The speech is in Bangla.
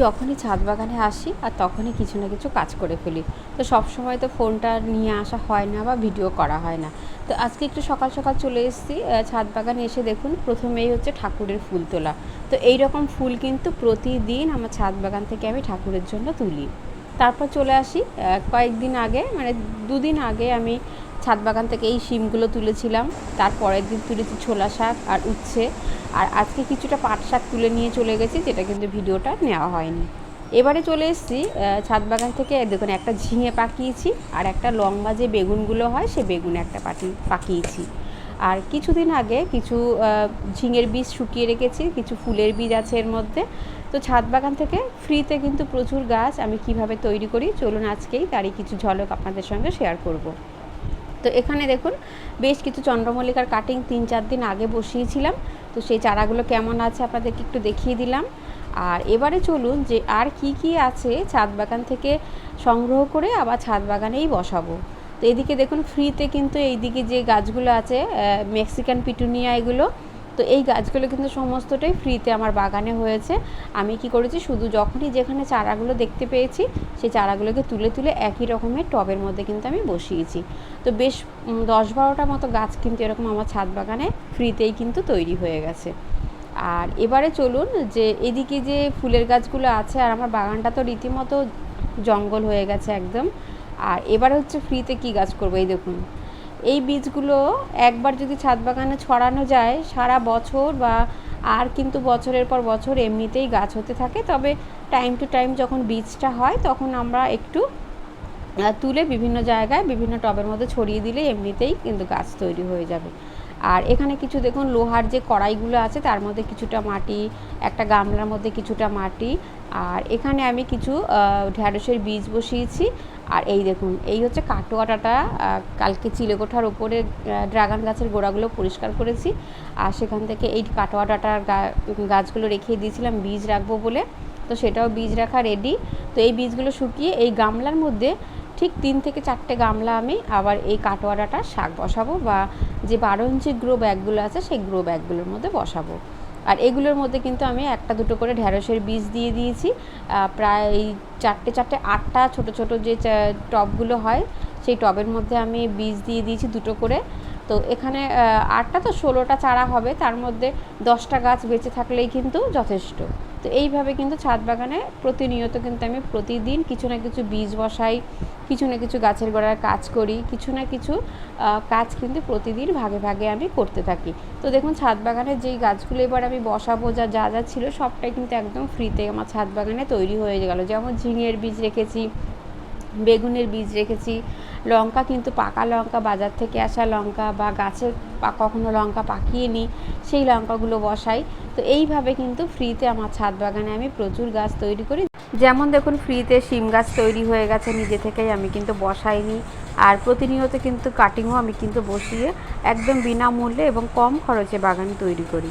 যখনই ছাদ বাগানে আসি আর তখনই কিছু না কিছু কাজ করে ফেলি। তো সব সময় তো ফোনটা নিয়ে আসা হয় না বা ভিডিও করা হয় না। তো আজকে একটু সকাল সকাল চলে এসেছি ছাদ বাগানে এসে দেখুন প্রথমেই হচ্ছে ঠাকুরের ফুল তোলা। তো এই রকম ফুল কিন্তু প্রতিদিন আমার ছাদ বাগান থেকে আমি ঠাকুরের জন্য তুলি। তারপর চলে আসি কয়েকদিন আগে মানে দুদিন আগে আমি ছাদ বাগান থেকে এই শিমগুলো তুলেছিলাম। তার পরের দিন তুলেছি ছোলা শাক আর উচ্ছে। আর আজকে কিছুটা পাট শাক তুলে নিয়ে চলে গেছি, যেটা কিন্তু ভিডিওটা নেওয়া হয়নি। এবারে চলে এসেছি ছাদ বাগান থেকে দেখুন একটা ঝিঙে পাকিয়েছি আর একটা লম্বা যে বেগুনগুলো হয়, সে বেগুন একটা পাটি, পাকিয়েছি। আর কিছুদিন আগে কিছু ঝিঙের বীজ শুকিয়ে রেখেছি, কিছু ফুলের বীজ আছে এর মধ্যে। তো ছাদ বাগান থেকে ফ্রিতে কিন্তু প্রচুর গাছ আমি কীভাবে তৈরি করি, চলুন আজকেই তারই কিছু ঝলক আপনাদের সঙ্গে শেয়ার করব। তো এখানে দেখুন, বেশ কিছু চন্দ্রমল্লিকার কাটিং তিন চার দিন আগে বসিয়েছিলাম। তো সেই চারাগুলো কেমন আছে আপনাদেরকে একটু দেখিয়ে দিলাম। আর এবারে চলুন যে আর কি কি আছে ছাদ বাগান থেকে সংগ্রহ করে আবার ছাদ বাগানেই বসাবো। তো এদিকে দেখুন ফ্রিতে কিন্তু এইদিকে যে গাছগুলো আছে মেক্সিকান পিটুনিয়া এগুলো তো এই গাছগুলো কিন্তু সমস্তটাই ফ্রিতে আমার বাগানে হয়েছে। আমি কি করেছি? শুধু যখনই যেখানে চারাগুলো দেখতে পেয়েছি, সেই চারাগুলোকে তুলে তুলে একই রকমের টবের মধ্যে কিন্তু আমি বসিয়েছি। তো বেশ দশ বারোটা মতো গাছ কিন্তু এরকম আমার ছাদ বাগানে ফ্রিতেই কিন্তু তৈরি হয়ে গেছে। আর এবারে চলুন যে এদিকে যে ফুলের গাছগুলো আছে, আর আমার বাগানটা তো রীতিমতো জঙ্গল হয়ে গেছে একদম। আর এবারে হচ্ছে ফ্রিতে কি গাছ করব? এই দেখুন। এই বীজগুলো একবার যদি ছাদ বাগানে ছড়ানো যায়, সারা বছর বা আর কিন্তু বছরের পর বছর এমনিতেই গাছ হতে থাকে। তবে টাইম টু টাইম যখন বীজটা হয়, তখন আমরা একটু তুলে বিভিন্ন জায়গায় বিভিন্ন টবের মধ্যে ছড়িয়ে দিলে এমনিতেই কিন্তু গাছ তৈরি হয়ে যাবে। আর এখানে কিছু দেখুন, লোহার যে কড়াইগুলো আছে তার মধ্যে কিছুটা মাটি, একটা গামলার মধ্যে কিছুটা মাটি আর এখানে আমি কিছু ঢ্যাঁড়সের বীজ বসিয়েছি আর এই দেখুন, এই হচ্ছে কাটোয়াটাটা কালকে চিলেকোঠার ওপরে ড্রাগন গাছের গোড়াগুলো পরিষ্কার করেছি আর সেখান থেকে এই কাটোয়াটাটার গাছগুলো রেখে দিয়েছিলাম, বীজ রাখব বলে। তো সেটাও বীজ রাখা রেডি তো এই বীজগুলো শুকিয়ে এই গামলার মধ্যে ঠিক তিন থেকে চারটে গামলা আমি আবার এই কাটোয়ারাটা শাক বসাবো বা যে বারো ইঞ্চি গ্রো ব্যাগগুলো আছে সেই গ্রো ব্যাগগুলোর মধ্যে বসাবো। আর এগুলোর মধ্যে কিন্তু আমি একটা দুটো করে ঢেঁড়সের বীজ দিয়ে দিয়েছি। প্রায় এই চারটে চারটে আটটা ছোট ছোট যে টবগুলো হয় সেই টবের মধ্যে আমি বীজ দিয়ে দিয়েছি দুটো করে। তো এখানে আটটা তো ষোলোটা চারা হবে, তার মধ্যে দশটা গাছ বেঁচে থাকলেই কিন্তু যথেষ্ট। তো এইভাবে কিন্তু ছাদ বাগানে প্রতিনিয়ত কিন্তু আমি প্রতিদিন কিছু না কিছু বীজ বসাই, কিছু না কিছু গাছের গোড়ার কাজ করি, কিছু না কিছু কাজ কিন্তু প্রতিদিন ভাগে ভাগে আমি করতে থাকি। তো দেখুন, ছাদ বাগানের যেই গাছগুলো এবার আমি বসাবো, যা যা যা ছিল সবটাই কিন্তু একদম ফ্রিতে আমার ছাদ বাগানে তৈরি হয়ে গেল। যেমন ঝিঙের বীজ রেখেছি, বেগুনের বীজ রেখেছি লঙ্কা কিন্তু পাকা লঙ্কা, বাজার থেকে আসা লঙ্কা বা গাছের কখনো লঙ্কা পাকিয়ে নিই, সেই লঙ্কাগুলো বসাই। তো এইভাবে কিন্তু ফ্রিতে আমার ছাদ বাগানে আমি প্রচুর গাছ তৈরি করি। যেমন দেখুন, ফ্রিতে শিম গাছ তৈরি হয়ে গেছে, নিজে থেকেই আমি কিন্তু বসাইনি। আর প্রতিনিয়ত কিন্তু কাটিংও আমি কিন্তু বসিয়ে একদম বিনামূল্যে এবং কম খরচে বাগান তৈরি করি।